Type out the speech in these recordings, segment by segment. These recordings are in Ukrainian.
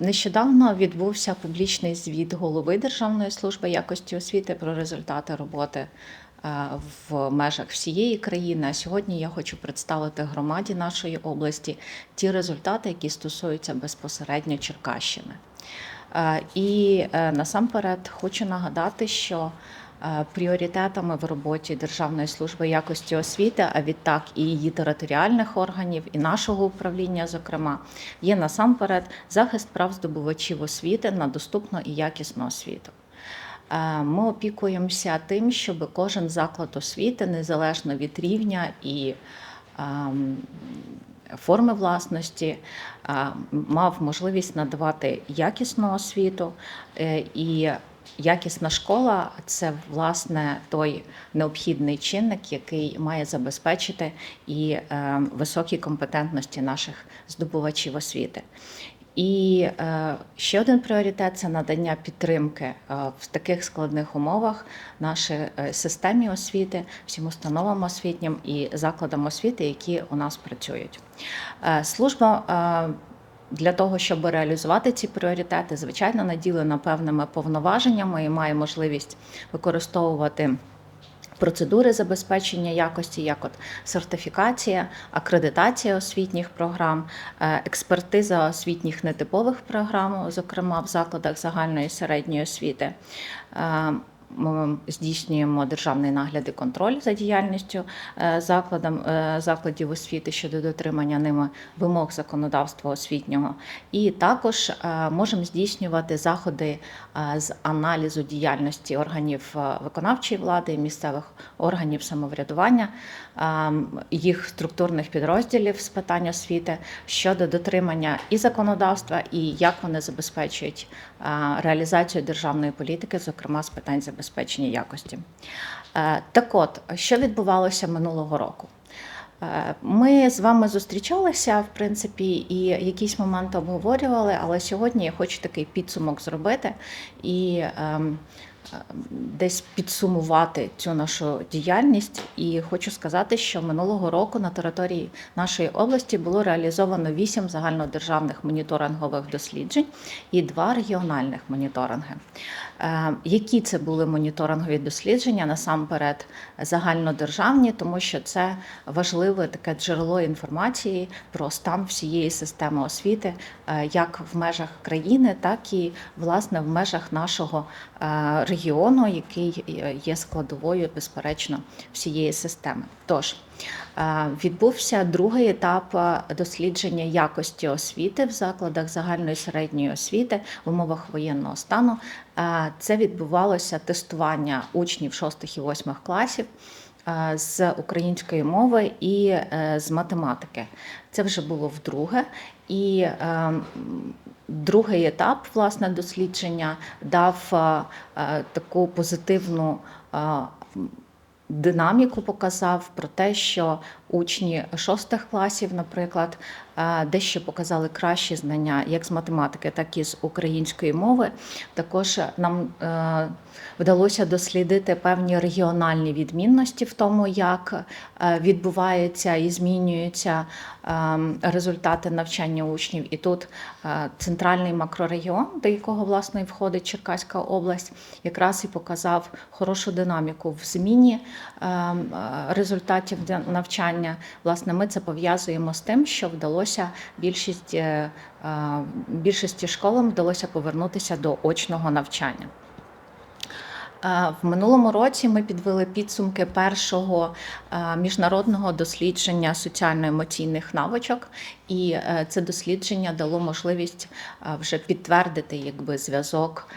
Нещодавно відбувся публічний звіт голови Державної служби якості освіти про результати роботи е, в межах всієї країни. А сьогодні я хочу представити громаді нашої області ті результати, які стосуються безпосередньо Черкащини. Е, І е, насамперед хочу нагадати, що пріоритетами в роботі Державної служби якості освіти, а відтак і її територіальних органів, і нашого управління, зокрема, є насамперед захист прав здобувачів освіти на доступну і якісну освіту. Е, Ми опікуємося тим, щоб кожен заклад освіти, незалежно від рівня і ем, форми власності, е, мав можливість надавати якісну освіту е, і. Якісна школа це власне той необхідний чинник, який має забезпечити і е, високі компетентності наших здобувачів освіти. І е, ще один пріоритет це надання підтримки е, в таких складних умовах нашій системі освіти, всім установам освітнім і закладам освіти, які у нас працюють. Служба для того, щоб реалізувати ці пріоритети, звичайно, наділена певними повноваженнями і має можливість використовувати. Процедури забезпечення якості, як от сертифікація, акредитація освітніх програм, е, експертиза освітніх нетипових програм, зокрема в закладах загальної середньої освіти. Ми здійснюємо державний нагляд і контроль за діяльністю е, закладам, е, закладів освіти щодо дотримання ними вимог законодавства освітнього. І також е, можемо здійснювати заходи з аналізу діяльності органів виконавчої влади місцевих органів самоврядування, їх структурних підрозділів з питань освіти щодо дотримання і законодавства, і як вони забезпечують реалізацію державної політики, зокрема з питань забезпечення якості. Е, Так от, що відбувалося минулого року? Е, Ми з вами зустрічалися, в принципі, і якісь моменти обговорювали, але сьогодні я хочу такий підсумок зробити і ем, десь підсумувати цю нашу діяльність. І хочу сказати, що минулого року на території нашої області було реалізовано вісім загальнодержавних моніторингових досліджень і два регіональних моніторинги. Е, Які це були моніторингові дослідження? Насамперед загальнодержавні, тому що це важливе таке джерело інформації про стан всієї системи освіти, е, як в межах країни, так і власне в межах нашого е, регіону, який є складовою, безперечно, всієї системи. Тож відбувся другий етап е, дослідження якості освіти в закладах загальної середньої освіти в умовах воєнного стану. Е, Це відбувалося тестування учнів 6 і 8 класів е, з української мови і е, з математики. Це вже було вдруге. І е, другий етап власне дослідження дав е, е, таку позитивну. Динаміку показав про те, що учні шостих класів, наприклад, е, дещо показали кращі знання як з математики, так і з української мови. Також нам е, вдалося дослідити певні регіональні відмінності в тому, як е, відбуваються і змінюються результати навчання учнів. І тут центральний макрорегіон, до якого власне входить Черкаська область, якраз і показав хорошу динаміку в зміні результатів де- навчання. Власне, ми це пов'язуємо з тим, що вдалося більшість, е, е, більшості школам вдалося повернутися до очного навчання. Е, В минулому році ми підвели підсумки першого міжнародного дослідження соціально-емоційних навичок, і це дослідження дало можливість вже підтвердити якби зв'язок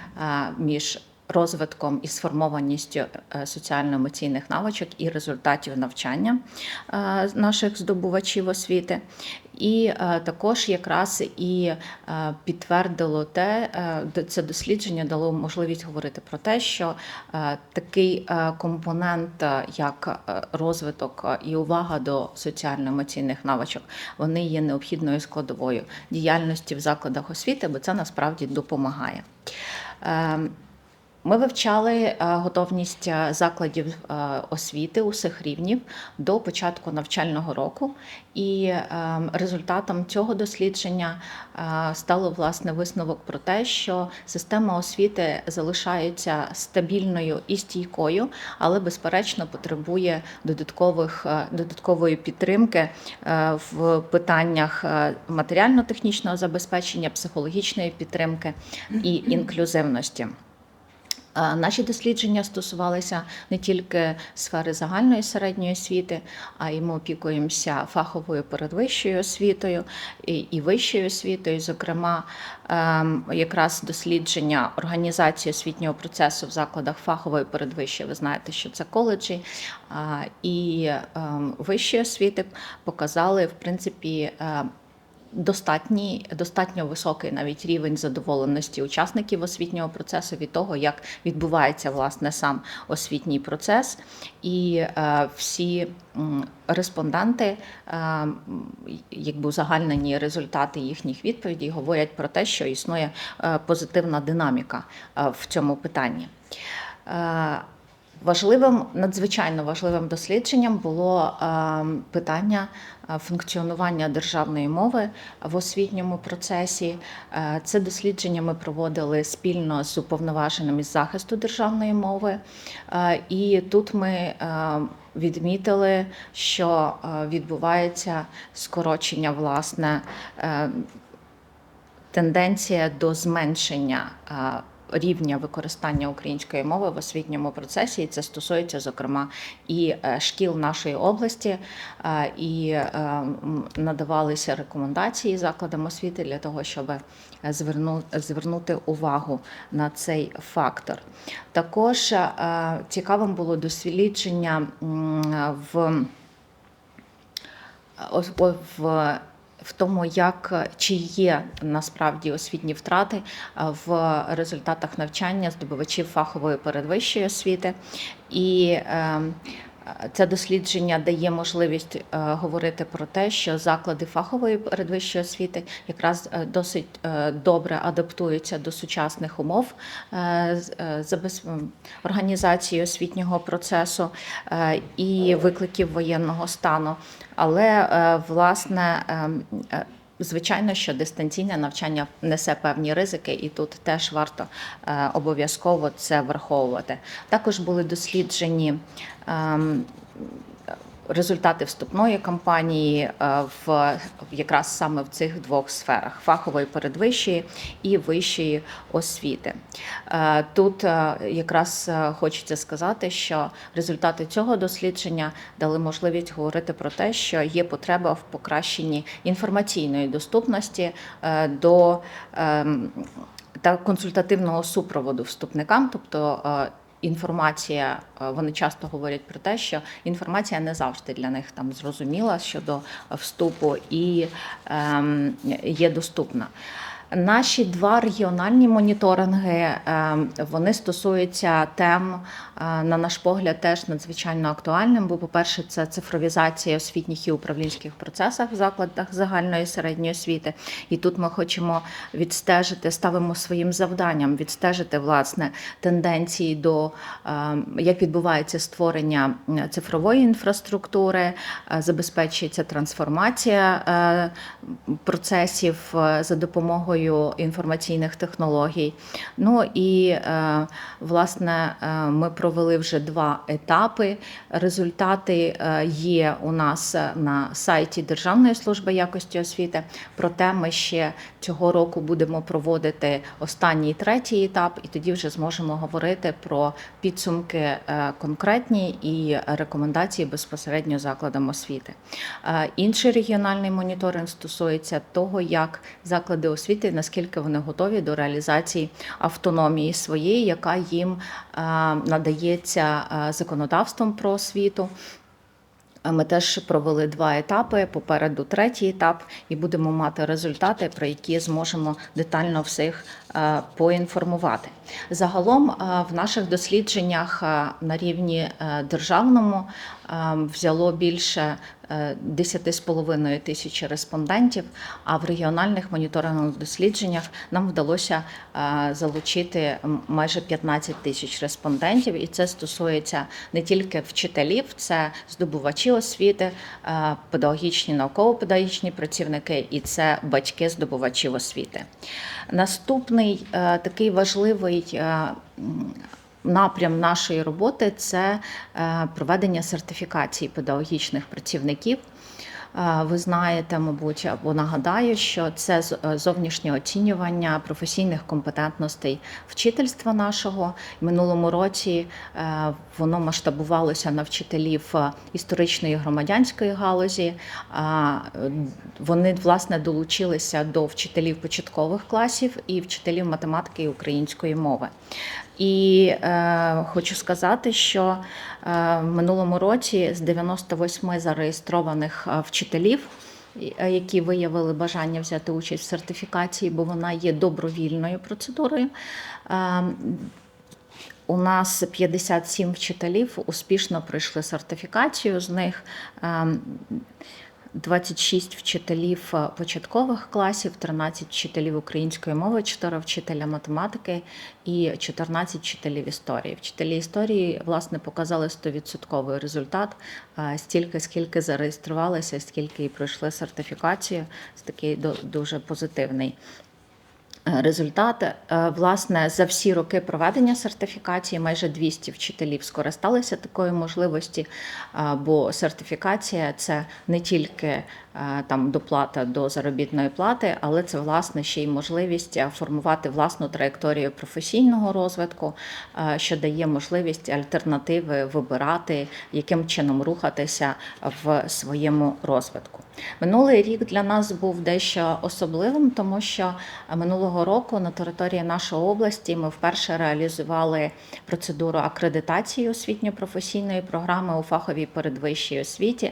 між розвитком і сформованістю е, соціально-емоційних навичок і результатів навчання е, наших здобувачів освіти. І е, також якраз і підтвердило те, це дослідження дало можливість говорити про те, що такий компонент, як розвиток і увага до соціально-емоційних навичок, вони є необхідною складовою діяльності в закладах освіти, бо це насправді допомагає. Ми вивчали е, готовність е, закладів е, освіти усіх рівнів до початку навчального року, і результатом цього дослідження стало власне висновок про те, що система освіти залишається стабільною і стійкою, але безперечно потребує додаткових додаткової підтримки в питаннях матеріально-технічного забезпечення, психологічної підтримки і інклюзивності. Наші дослідження стосувалися не тільки сфери загальної середньої освіти, а й ми опікуємося фаховою передвищою освітою і, вищою освітою. Зокрема, ем, якраз дослідження організації освітнього процесу в закладах фахової передвищої. Ви знаєте, що це коледжі і ем, вищої освіти показали в принципі. Достатній, достатньо високий навіть рівень задоволеності учасників освітнього процесу від того, як відбувається власне сам освітній процес, і е, всі респонденти, е, якби узагальнені результати їхніх відповідей, говорять про те, що існує е, позитивна динаміка в цьому питанні. Важливим, надзвичайно важливим дослідженням було е, питання е, функціонування державної мови в освітньому процесі. Е, Це дослідження ми проводили спільно з уповноваженим із захисту державної мови. І тут ми відмітили, що відбувається скорочення власне. тенденція до зменшення рівня використання української мови в освітньому процесі, і це стосується, зокрема, і е, шкіл нашої області, е, і е, надавалися рекомендації закладам освіти для того, щоб звернути увагу на цей фактор. Також цікавим було дослідження в в, в тому, як чи є насправді освітні втрати в результатах навчання здобувачів фахової передвищої освіти. І е, це дослідження дає можливість е, говорити про те, що заклади фахової передвищої освіти якраз е, досить е, добре адаптуються до сучасних умов організації освітнього процесу і викликів воєнного стану. Але власне. Звичайно, що дистанційне навчання несе певні ризики, і тут теж варто е, обов'язково це враховувати. Також були досліджені ем, результати вступної кампанії е, в якраз саме в цих двох сферах фахової передвищої і вищої освіти. Е, Тут е, якраз хочеться сказати, що результати цього дослідження дали можливість говорити про те, що є потреба в покращенні інформаційної доступності до ем, та консультативного супроводу вступникам, тобто інформація, е, вони часто говорять про те, що інформація не завжди для них там зрозуміла щодо вступу і ем, є доступна. Наші два регіональні моніторинги ем, вони стосуються тем, е, на наш погляд, теж надзвичайно актуальним. Бо, по-перше, це цифровізація освітніх і управлінських процесах в закладах загальної і середньої освіти. І тут ми хочемо відстежити, ставимо своїм завданням відстежити власне тенденції до ем, як відбувається створення цифрової інфраструктури, е, забезпечується трансформація е, процесів е, за допомогою інформаційних технологій. Ну і е, власне е, ми провели вже два етапи. Результати е, є у нас на сайті Державної служби якості освіти. Проте ми ще цього року будемо проводити останній третій етап, і тоді вже зможемо говорити про підсумки конкретні і рекомендації безпосередньо закладам освіти. Інший регіональний моніторинг стосується того, як заклади освіти наскільки вони готові до реалізації автономії своєї, яка їм е, надається е, законодавством про освіту. Ми теж провели два етапи. Попереду третій етап, і будемо мати результати, про які зможемо детально всіх е, поінформувати. Загалом в наших дослідженнях на рівні державному взяло більше 10,5 тисяч респондентів. А в регіональних моніторингових дослідженнях нам вдалося е, залучити майже 15 тисяч респондентів, і це стосується не тільки вчителів, це здобувачі освіти, е, педагогічні науково-педагогічні працівники, і це батьки здобувачів освіти. Наступний е, такий важливий напрям нашої роботи це е, проведення сертифікації педагогічних працівників. Е, Ви знаєте, мабуть, або нагадаю, що це е, зовнішнє оцінювання професійних компетентностей вчительства нашого. Минулому році воно масштабувалося на вчителів історичної громадянської галузі. Вони власне долучилися до вчителів початкових класів і вчителів математики і української мови. І е, хочу сказати, що е, в минулому році з 98 зареєстрованих е, вчителів, е, які виявили бажання взяти участь в сертифікації, бо вона є добровільною процедурою. е, у нас 57 вчителів успішно пройшли сертифікацію. З них ем, 26 вчителів е, початкових класів, 13 вчителів української мови, 4 вчителя математики і 14 вчителів історії. Вчителі історії власне показали 100% результат. е, Стільки, скільки зареєструвалися, скільки і пройшли сертифікацію, це такий дуже позитивний Результат Е, власне за всі роки проведення сертифікації майже 200 вчителів скористалися такою можливості, е, бо сертифікація це не тільки е, там доплата до заробітної плати, але це власне ще й можливість е, формувати власну траєкторію професійного розвитку, е, що дає можливість альтернативи вибирати, яким чином рухатися в своєму розвитку. Минулий рік для нас був дещо особливим, тому що минулого року на території нашої області ми вперше реалізували процедуру акредитації освітньо-професійної програми у фаховій передвищій освіті.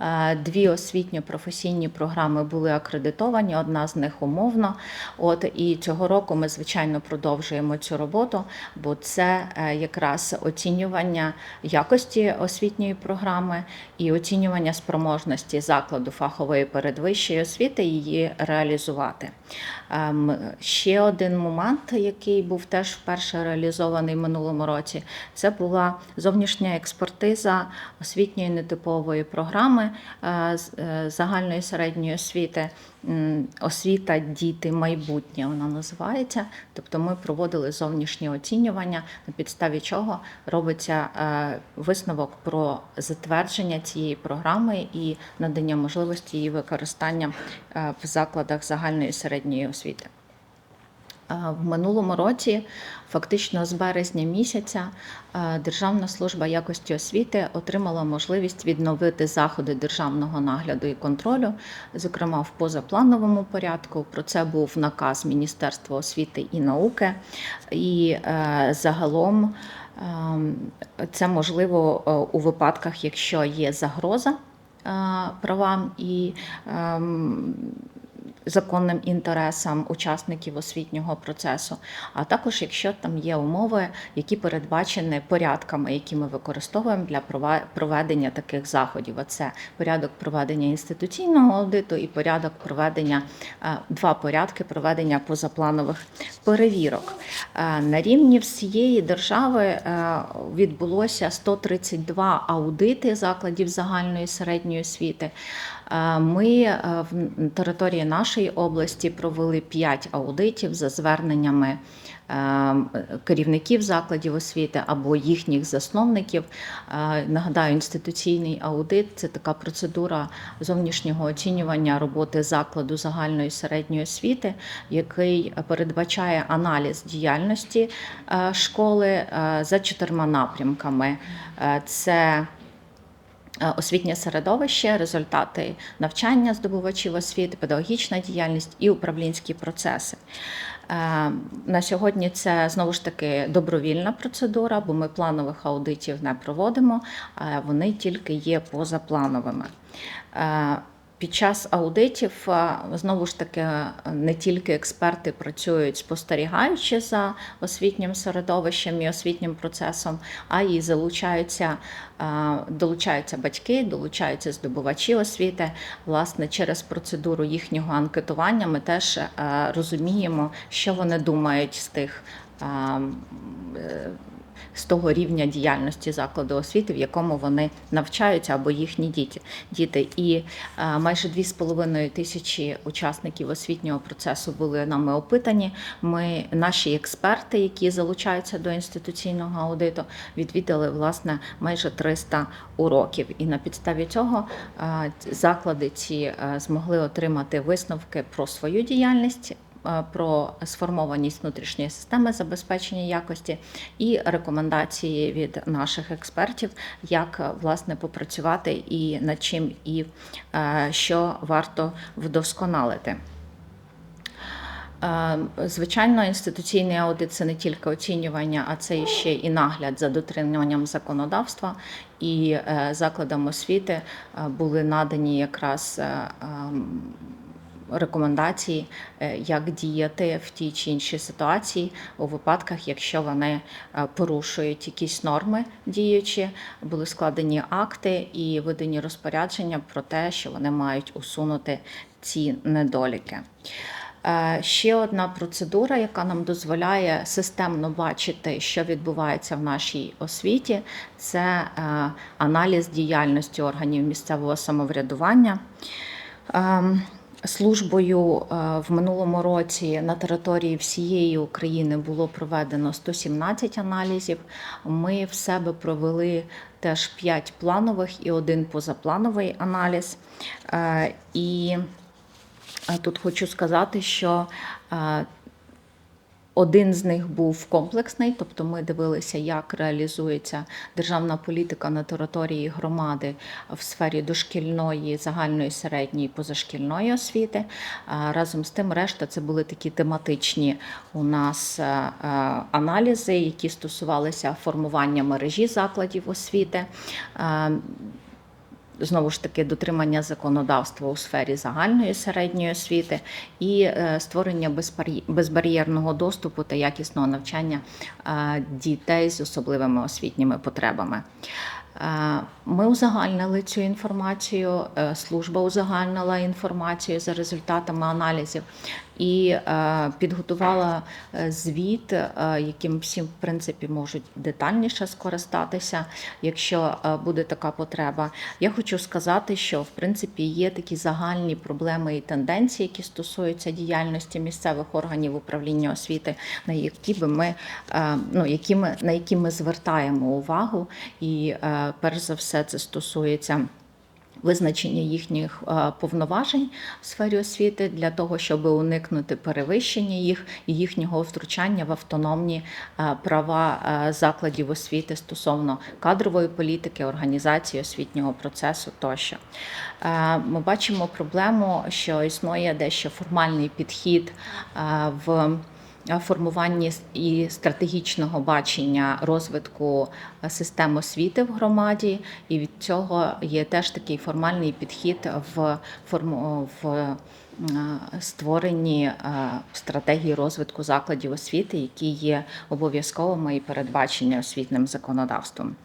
Е, Дві освітньо-професійні програми були акредитовані, одна з них умовно. От і цього року ми звичайно продовжуємо цю роботу, бо це е, якраз оцінювання якості освітньої програми і оцінювання спроможності закладу фахової передвищої освіти її реалізувати. Ще один момент, який був теж вперше реалізований в минулому році, це була зовнішня експертиза освітньої нетипової програми е, е, загальної середньої освіти. Освіта, діти, майбутнє вона називається. Тобто ми проводили зовнішнє оцінювання, на підставі чого робиться е, висновок про затвердження цієї програми і надання можливості її використання в закладах загальної середньої освіти. Е, В минулому році, фактично з березня місяця, е, Державна служба якості освіти отримала можливість відновити заходи державного нагляду і контролю, зокрема в позаплановому порядку. Про це був наказ Міністерства освіти і науки. І е, загалом ем, це можливо у випадках, якщо є загроза правам і ем, законним інтересам учасників освітнього процесу, а також якщо там є умови, які передбачені порядками, які ми використовуємо для проведення таких заходів. А це порядок проведення інституційного аудиту і порядок проведення е, два порядки проведення позапланових перевірок. Е, На рівні всієї держави е, відбулося 132 аудити закладів загальної середньої освіти. Ми в території нашої області провели 5 аудитів за зверненнями е, керівників закладів освіти або їхніх засновників. Е, Нагадаю, інституційний аудит це така процедура зовнішнього оцінювання роботи закладу загальної середньої освіти, який передбачає аналіз діяльності е, школи за чотирма напрямками. Це освітнє середовище, результати навчання здобувачів освіти, педагогічна діяльність і управлінські процеси. Е, На сьогодні це знову ж таки добровільна процедура, бо ми планових аудитів не проводимо, е, вони тільки є позаплановими. Під час аудитів знову ж таки не тільки експерти працюють спостерігаючи за освітнім середовищем і освітнім процесом, а й залучаються, долучаються батьки, долучаються здобувачі освіти. Власне, через процедуру їхнього анкетування ми теж розуміємо, що вони думають з тих. З того рівня діяльності закладу освіти, в якому вони навчаються, або їхні діти. діти. І е, майже 2,5 тисячі учасників освітнього процесу були нами опитані. Ми, наші експерти, які залучаються до інституційного аудиту, відвідали власне майже 300 уроків. І на підставі цього е, заклади ці е, змогли отримати висновки про свою діяльність про сформованість внутрішньої системи забезпечення якості і рекомендації від наших експертів, як е, власне попрацювати і над чим і е, що варто вдосконалити. Е, Звичайно, інституційний аудит це не тільки оцінювання, а це ще і нагляд за дотриманням законодавства. І е, закладам освіти е, були надані якраз е, ем, рекомендації, е, як діяти в тій чи іншій ситуації у випадках, якщо вони е, порушують якісь норми діючі, були складені акти і видані розпорядження про те, що вони мають усунути ці недоліки. Е, Ще одна процедура, яка нам дозволяє системно бачити, що відбувається в нашій освіті, це аналіз діяльності органів місцевого самоврядування. Службою е, в минулому році на території всієї України було проведено 117 аналізів. Ми в себе провели теж 5 планових і один позаплановий аналіз. Е, І е, тут хочу сказати, що один з них був комплексний, тобто ми дивилися, як реалізується державна політика на території громади в сфері дошкільної, загальної, середньої, позашкільної освіти. Разом з тим, решта це були такі тематичні у нас е, е, аналізи, які стосувалися формування мережі закладів освіти. Знову ж таки дотримання законодавства у сфері загальної середньої освіти і е, створення безбар'є- безбар'єрного доступу та якісного навчання е, дітей з особливими освітніми потребами. Е, Ми узагальнили цю інформацію, служба узагальнила інформацію за результатами аналізів і е, підготувала е, звіт, е, яким всі в принципі можуть детальніше скористатися, якщо буде така потреба. Я хочу сказати, що в принципі є такі загальні проблеми і тенденції, які стосуються діяльності місцевих органів управління освіти, на які би ми ну які ми на які ми звертаємо увагу, і перш за все це стосується. Визначення їхніх повноважень в сфері освіти для того, щоб уникнути перевищення їх і їхнього втручання в автономні права закладів освіти стосовно кадрової політики, організації освітнього процесу тощо. Ми бачимо проблему, що існує дещо формальний підхід в формуванні і стратегічного бачення розвитку систем освіти в громаді, і від цього є теж такий формальний підхід в форму в створенні е, стратегії розвитку закладів освіти, які є обов'язковими і передбачені освітнім законодавством.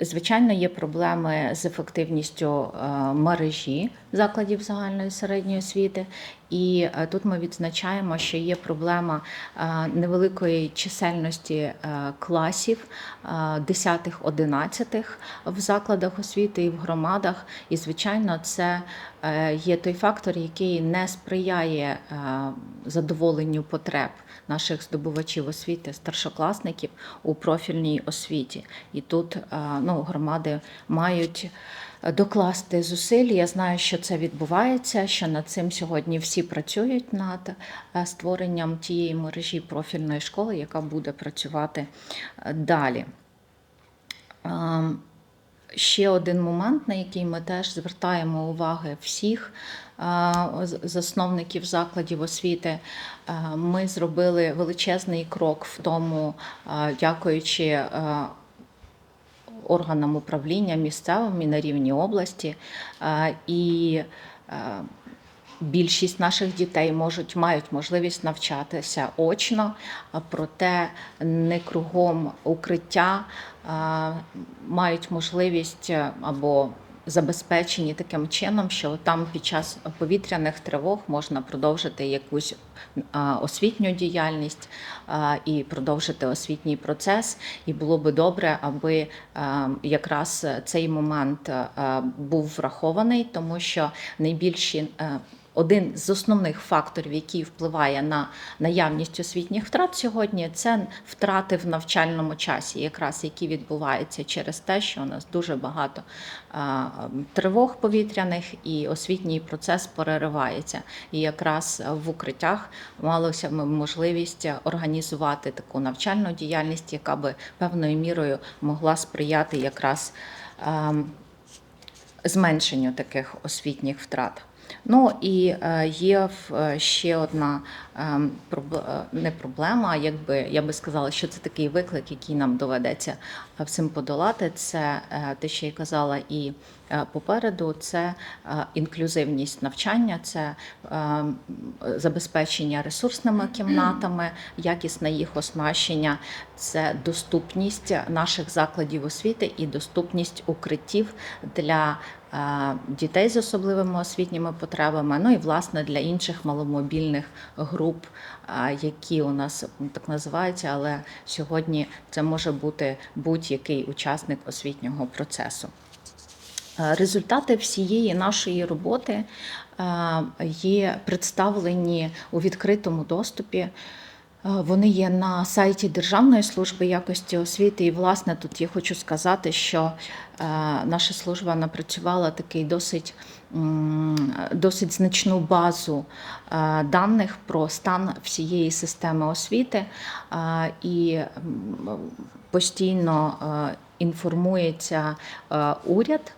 Звичайно, є проблеми з ефективністю е, мережі закладів загальної середньої освіти, і е, тут ми відзначаємо, що є проблема е, невеликої чисельності класів 10-11 в закладах освіти і в громадах. І, звичайно, це є той фактор, який не сприяє е, задоволенню потреб наших здобувачів освіти, старшокласників у профільній освіті. І тут е, ну, громади мають докласти зусиль. Я знаю, що це відбувається, що над цим сьогодні всі працюють над е, створенням тієї мережі профільної школи, яка буде працювати е, далі. Ще один момент, на який ми теж звертаємо уваги всіх засновників закладів освіти. Ми зробили величезний крок в тому, дякуючи органам управління місцевим і на рівні області. І більшість наших дітей можуть мають можливість навчатися очно, проте не кругом укриття мають можливість е, або забезпечені таким чином, що там під час повітряних тривог можна продовжити якусь освітню діяльність і продовжити освітній процес. І було би добре, аби а, якраз цей момент а, був врахований, тому що найбільші е, один з основних факторів, який впливає на наявність освітніх втрат сьогодні, це втрати в навчальному часі, якраз які відбуваються через те, що у нас дуже багато тривог повітряних і освітній процес переривається. І якраз в укриттях малося можливість організувати таку навчальну діяльність, яка би певною мірою могла сприяти якраз. зменшенню таких освітніх втрат. Ну і е, є е, ще одна не проблема, а якби я би сказала, що це такий виклик, який нам доведеться е, всім подолати. Це е, те, що я казала, і е, попереду це е, інклюзивність навчання, це е, забезпечення ресурсними кімнатами, якісне їх оснащення, це доступність наших закладів освіти і доступність укриттів для е, дітей з особливими освітніми потребами, ну і власне для інших маломобільних груп, е, які у нас так називаються, але сьогодні це може бути будь-який учасник освітнього процесу. Результати всієї нашої роботи є представлені у відкритому доступі. Е, Вони є на сайті Державної служби якості освіти. І, власне, тут я хочу сказати, що е, наша служба напрацювала такий досить, досить значну базу е, даних про стан всієї системи освіти. І постійно інформується уряд.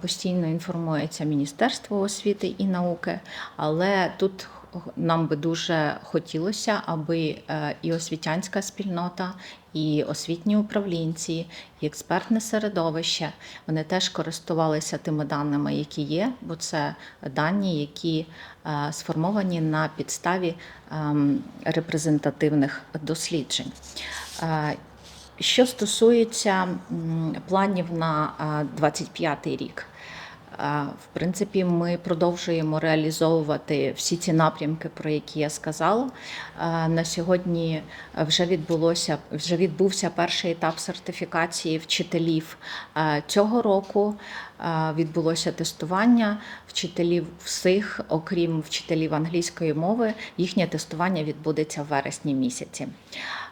Постійно інформується Міністерство освіти і науки, але тут нам би дуже хотілося, аби е, і освітянська спільнота, і освітні управлінці, і експертне середовище вони теж користувалися тими даними, які є, бо це дані, які е, сформовані на підставі ем, репрезентативних досліджень. Е, що стосується планів на 25 рік, в принципі, ми продовжуємо реалізовувати всі ці напрямки, про які я сказала. На сьогодні вже відбулося вже відбувся перший етап сертифікації вчителів цього року. Відбулося тестування вчителів всіх, окрім вчителів англійської мови. Їхнє тестування відбудеться в вересні місяці.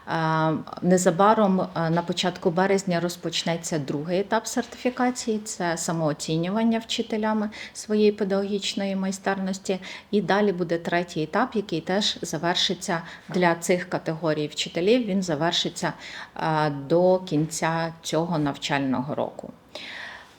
Е, Незабаром е, на початку березня розпочнеться другий етап сертифікації це самооцінювання вчителями своєї педагогічної майстерності. І далі буде третій етап, який теж завершиться для цих категорій вчителів. Він завершиться е, до кінця цього навчального року.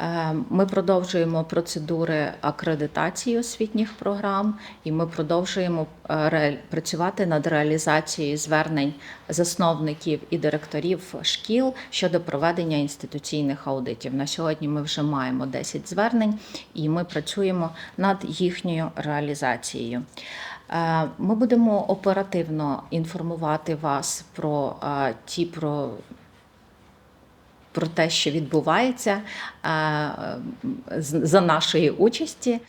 Е, Ми продовжуємо процедури акредитації освітніх програм, і ми продовжуємо е, працювати над реалізацією звернень засновників і директорів шкіл щодо проведення інституційних аудитів. На сьогодні ми вже маємо 10 звернень, і ми працюємо над їхньою реалізацією. Е, Ми будемо оперативно інформувати вас про ті про про те, що відбувається е, за нашої участі.